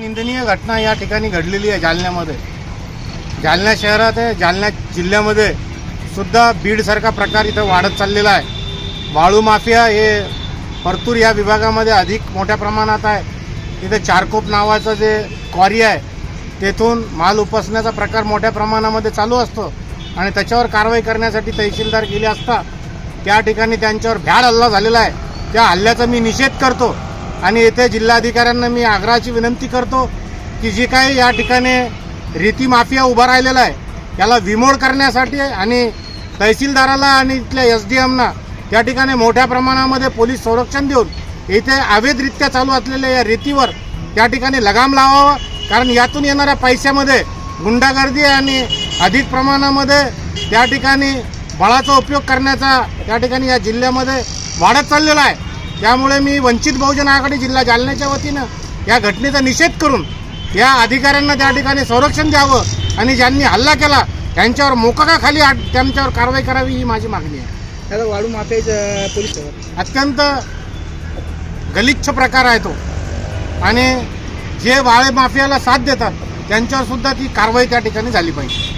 निंदनीय घटना या ठिकाणी घडलेली आहे जालन्यामध्ये. जालना शहरात आहे जालना जिल्ह्यामध्ये सुद्धा बीडसारखा प्रकार इथं वाढत चाललेला आहे. वाळू माफिया हे परतूर या विभागामध्ये अधिक मोठ्या प्रमाणात आहे. इथे चारकोप नावाचं जे क्वारी आहे तेथून माल उपसण्याचा प्रकार मोठ्या प्रमाणामध्ये चालू असतो आणि त्याच्यावर कारवाई करण्यासाठी तहसीलदार गेले असता त्या ठिकाणी त्यांच्यावर भ्याड हल्ला झालेला आहे. त्या हल्ल्याचा मी निषेध करतो. आणि येथे जिल्हाधिकाऱ्यांना मी आग्रहाची विनंती करतो की जी काही या ठिकाणी रीती माफिया उभा राहिलेला आहे त्याला विमोड करण्यासाठी आणि तहसीलदाराला आणि इथल्या एस डी एमना त्या ठिकाणी मोठ्या प्रमाणामध्ये पोलीस संरक्षण देऊन इथे अवैधरित्या चालू असलेल्या या रेतीवर त्या ठिकाणी लगाम लावावा कारण यातून येणाऱ्या पैशामध्ये गुंडागर्दी आणि अधिक प्रमाणामध्ये त्या ठिकाणी बळाचा उपयोग करण्याचा त्या ठिकाणी या जिल्ह्यामध्ये वाढत चाललेला आहे. त्यामुळे मी वंचित बहुजन आघाडी जिल्हा जालन्याच्या वतीनं या घटनेचा निषेध करून या अधिकाऱ्यांना त्या ठिकाणी संरक्षण द्यावं आणि ज्यांनी हल्ला केला त्यांच्यावर मोकाकाखाली आट- त्यांच्यावर कारवाई करावी ही माझी मागणी आहे. त्याचा वाळू माफियाचा पोलीस अत्यंत गलिच्छ प्रकार आहे तो. आणि जे वाळे माफियाला साथ देतात त्यांच्यावर सुद्धा ती कारवाई त्या ठिकाणी झाली पाहिजे.